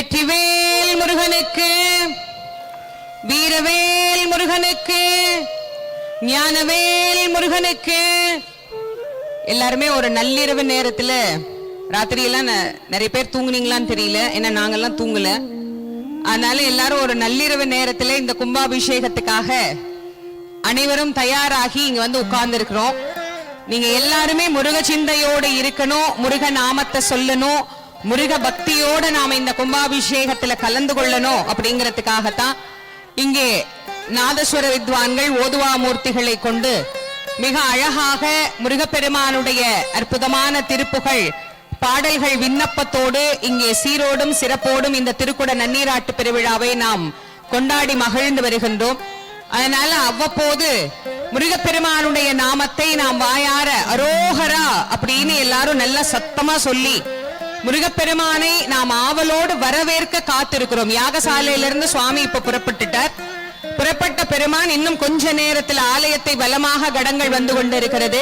வெற்றிவேல் முருகனுக்கு வீரவேல் முருகனுக்கு ஞானவேல் முருகனுக்கு. எல்லாருமே ஒரு நள்ளிரவு நேரத்துல ராத்திரியெல்லாம் நிறைய பேர் தூங்குனீங்களான்னு தெரியல. ஏன்னா நாங்கெல்லாம் தூங்கல. அதனால எல்லாரும் ஒரு நள்ளிரவு நேரத்துல இந்த கும்பாபிஷேகத்துக்காக அனைவரும் தயாராகி இங்க வந்து உட்கார்ந்து இருக்கிறோம் நீங்க எல்லாருமே முருக சிந்தையோடு இருக்கணும் முருக நாமத்தை சொல்லணும். முருக பக்தியோட நாம இந்த கும்பாபிஷேகத்துல கலந்து கொள்ளணும் அப்படிங்கறதுக்காகத்தான் இங்கே நாதஸ்வர வித்வான்கள் ஓதுவா மூர்த்திகளை கொண்டு மிக அழகாக முருகப்பெருமானுடைய அற்புதமான திருப்புகள் பாடல்கள் விண்ணப்பத்தோடு இங்கே சீரோடும் சிறப்போடும் இந்த திருக்குட நன்னீராட்டு பெருவிழாவை நாம் கொண்டாடி மகிழ்ந்து வருகின்றோம். அதனால அவ்வப்போது முருகப்பெருமானுடைய நாமத்தை நாம் வாயார அரோகரா அப்படின்னு எல்லாரும் நல்ல சத்தமா சொல்லி முருகப்பெருமானை நாம் ஆவலோடு வரவேற்க காத்திருக்கிறோம். யாகசாலையிலிருந்து சுவாமி இப்ப புறப்பட்டுட்டார். புறப்பட்ட பெருமான் இன்னும் கொஞ்ச நேரத்தில் ஆலயத்தை பலமாக கடங்கள் வந்து கொண்டிருக்கிறது.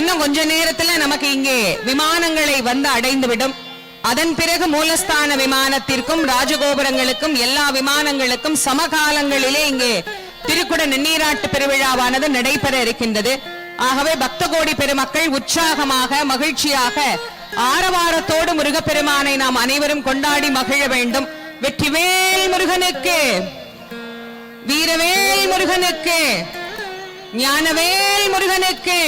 இன்னும் கொஞ்ச நேரத்துல நமக்கு இங்கே விமானங்களை வந்து அடைந்துவிடும். அதன் பிறகு மூலஸ்தான விமானத்திற்கும் ராஜகோபுரங்களுக்கும் எல்லா விமானங்களுக்கும் சமகாலங்களிலே இங்கே திருக்குட நன்னீராட்டு பெருவிழாவானது நடைபெற இருக்கின்றது. ஆகவே பக்த கோடி பெருமக்கள் உற்சாகமாக மகிழ்ச்சியாக ஆரவாரத்தோடு முருகப்பெருமானை நாம் அனைவரும் கொண்டாடி மகிழ வேண்டும். வெற்றிவேல் முருகனுக்கு வீரவேல் முருகனுக்கு ஞானவேல் முருகனுக்கு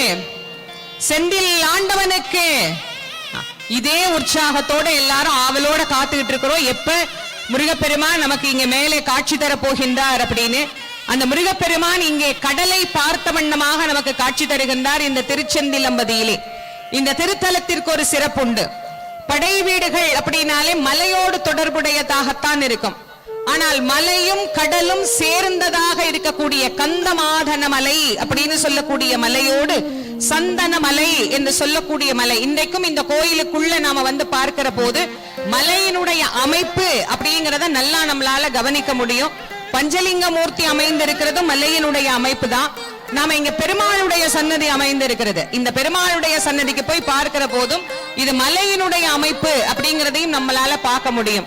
செந்தில் ஆண்டவனுக்கு. இதே உற்சாகத்தோட எல்லாரும் ஆவலோட காத்துக்கிட்டு இருக்கிறோம். எப்ப முருகப்பெருமான் நமக்கு இங்க மேலே காட்சி தர போகின்றார் அப்படின்னு. அந்த முருகப்பெருமான் இங்கே கடலை பார்த்த வண்ணமாக நமக்கு காட்சி தருகின்றார் இந்த திருச்செந்தில் அம்பதியிலே. இந்த திருத்தலத்திற்கு ஒரு சிறப்புண்டு படை வீடுகள் அப்படின்னாலே மலையோடு தொடர்புடையதாகத்தான் இருக்கும். ஆனால் மலையும் கடலும் சேர்ந்ததாக இருக்கக்கூடிய கந்தமாதன மலை அப்படின்னு சொல்லக்கூடிய மலையோடு சந்தன மலை என்று சொல்லக்கூடிய மலை. இன்றைக்கும் இந்த கோயிலுக்குள்ள நாம வந்து பார்க்கிற போது மலையினுடைய அமைப்பு அப்படிங்கிறத நல்லா நம்மளால கவனிக்க முடியும். பஞ்சலிங்க மூர்த்தி அமைந்திருக்கிறதும் மலையினுடைய அமைப்பு தான் நாம இங்க பெருமாளுடைய சன்னதி அமைந்திருக்கிறது. இந்த பெருமாளுடைய சன்னதிக்கு போய் பார்க்கிற போதும் இது மலையினுடைய அமைப்பு அப்படிங்கறதையும் நம்மளால பார்க்க முடியும்.